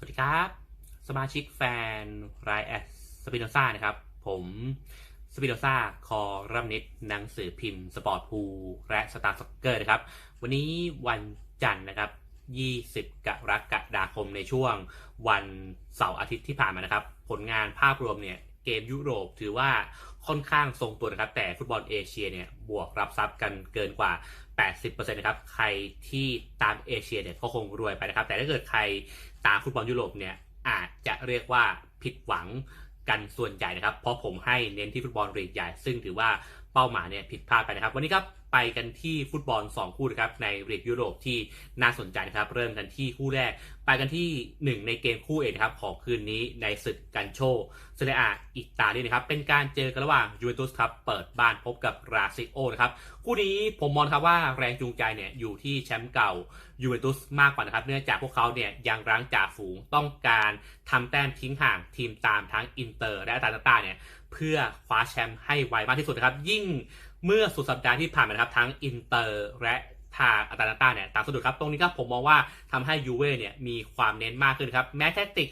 สวัสดีครับ สมาชิกแฟนรายแอดสปิโนซ่านะครับ ผมสปิโนซ่าคอรัมนิดหนังสือพิมพ์ สปอร์ตพูและสตาร์ซ็อกเกอร์นะครับ วันนี้วันจันทร์นะครับ 20 กรกฎาคมในช่วงวันเสาร์อาทิตย์ที่ผ่านมานะครับ ผลงานภาพรวมเนี่ยเกมยุโรปถือว่าค่อนข้างทรงตัวนะครับ แต่ฟุตบอลเอเชียเนี่ยบวกรับทรัพย์กันเกินกว่า 80%นะครับใครที่ตามเอเชียเนี่ยก็คงรวยไปนะครับ แต่ถ้าเกิดใครตามฟุตบอลยุโรปเนี่ยอาจจะเรียกว่าผิดหวังกันส่วนใหญ่นะครับ เพราะผมให้เน้นที่ฟุตบอลลีกใหญ่ ซึ่งถือว่าเป้าหมายเนี่ยผิดพลาดไปนะครับ วันนี้ครับ ไปกันที่ฟุตบอล 2 คู่นะครับในลีกยุโรปที่น่าสนใจนะครับ เริ่มกันที่คู่แรก ไปกันที่ 1 ในเกมคู่เอกครับของคืนนี้ในศึกกันโชเซเรียอาอิตาลีนะครับเป็นการเจอกันระหว่างยูเวนตุสครับเปิดบ้านพบกับราซิโอนะครับคู่นี้ผมมองครับว่าแรงจูงใจเนี่ยอยู่ที่แชมป์เก่ายูเวนตุสมากกว่านะครับ เนื่องจากพวกเขาเนี่ยยังรั้งจ่าฝูงต้องการทำแต้มทิ้งห่างทีมตามทั้งอินเตอร์และอาตาลาตาเนี่ยเพื่อคว้าแชมป์ให้ไวมากที่สุดนะครับ ยิ่ง เมื่อสุดสัปดาห์ที่ผ่านมานะครับทั้งอินเตอร์และทางอัตาลาตาเนี่ยตามสะดุดครับ ตรงนี้ครับผมมองว่าทำให้ยูเว่เนี่ยมีความเน้นมากขึ้นครับ แม้แทติก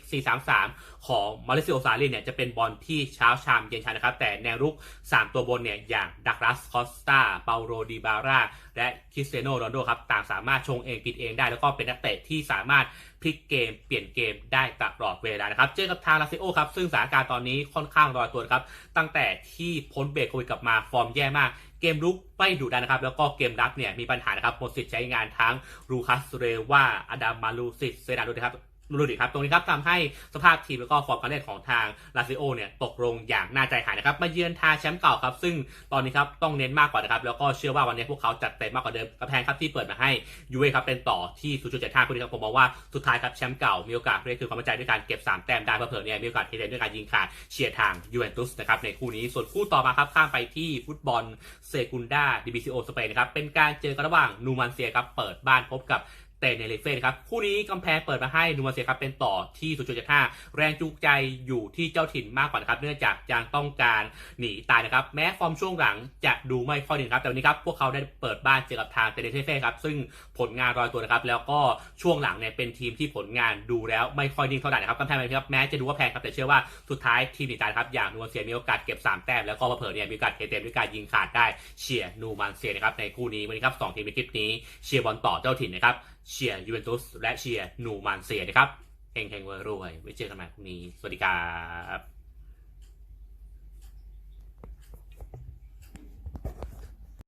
4-3-3 ของมาริซิโอซารีเนี่ยจะเป็นบอลที่เช้าชามเย็นชานะครับ แต่แนวรุก 3 ตัวบนเนี่ยอย่างดักรัสคอสตาเปาโรดีบาร่า และคริสเตียโนโรนโดครับต่างสามารถชงเองปิดเองได้ แล้วก็เป็นนักเตะที่สามารถพลิกเกมเปลี่ยนเกมได้ตลอดเวลานะครับ เจอกับทางลาซิโอครับซึ่งสถานการณ์ตอนนี้ค่อนข้างรอยตัวครับ ตั้งแต่ที่พ้นเบรกโควิดกลับมาฟอร์มแย่มากเกมรุกไม่ดุดันนะครับ แล้วก็เกมรับเนี่ยมีปัญหานะครับหมดสิทธิ์ใช้งานทั้งรูคัสเรวาอดัมมาลูซิสเซนาโดนะครับ ลูดิครับ ตรงนี้ครับทำให้สภาพทีมแล้วก็ฟอร์มการเล่นของทางลาซิโอเนี่ยตกลงอย่างน่าใจหายนะครับมาเยือนทาแชมป์เก่าครับ ซึ่งตอนนี้ครับต้องเน้นมากกว่านะครับ แล้วก็เชื่อว่าวันนี้พวกเขาจัดเต็มมากกว่าเดิมกระแพงครับที่เปิดมาให้ยูเว่ครับเป็นต่อที่ 0.75คุณนี้ครับผมมองว่าสุดท้ายครับแชมป์เก่ามีโอกาสเรียกคือความมั่นใจด้วยการเก็บ 3 แต้มได้เพื่อๆเนี่ยมีโอกาสเทเดนด้วยการยิงขาดเชียร์ทางยูเวนตุสนะครับในคู่นี้ส่วนคู่ต่อมาครับข้ามไปที่ฟุตบอลเซกุนดาดิบิซิโอสเปนนะครับเป็นการเจอกันระหว่างนูมันเซียครับเปิดบ้านพบกับ เตเนเรเฟ่ครับ คู่นี้กำแพงเปิดมาให้นูมาเซียครับเป็นต่อที่สุดจุดห้าแรงจูงใจอยู่ที่เจ้าถิ่นมากกว่านะครับ เนื่องจากยังต้องการหนีตายนะครับ แม้ฟอร์มช่วงหลังจะดูไม่ค่อยดีครับ แต่วันนี้ครับพวกเขาได้เปิดบ้านเจอกับทางเตเนเรเฟ่ครับ ซึ่งผลงานรอยตัวนะครับ แล้วก็ช่วงหลังเนี่ยเป็นทีมที่ผลงานดูแล้วไม่ค่อยนิ่งเท่าไหร่นะครับกำแพงครับแม้จะดูว่าแพงครับแต่เชื่อว่าสุดท้ายทีมหนีตายครับอย่างนูมาเซียมีโอกาสเก็บ 3 แต้มแล้วก็เผลอเนี่ยมีโอกาสเทเต็มด้วยการยิงขาดได้เชียร์นูมันเซียนะครับในคู่นี้วันนี้ครับสองทีมในคลิปนี้เชียร์บอลต่อเจ้าถิ่นนะครับ เชียร์ยูเวนตุสและเชียร์นูมานเซียนะครับเฮงเฮงเวอร์รวยไว้เจอกันใหม่พรุ่งนี้ สวัสดีครับ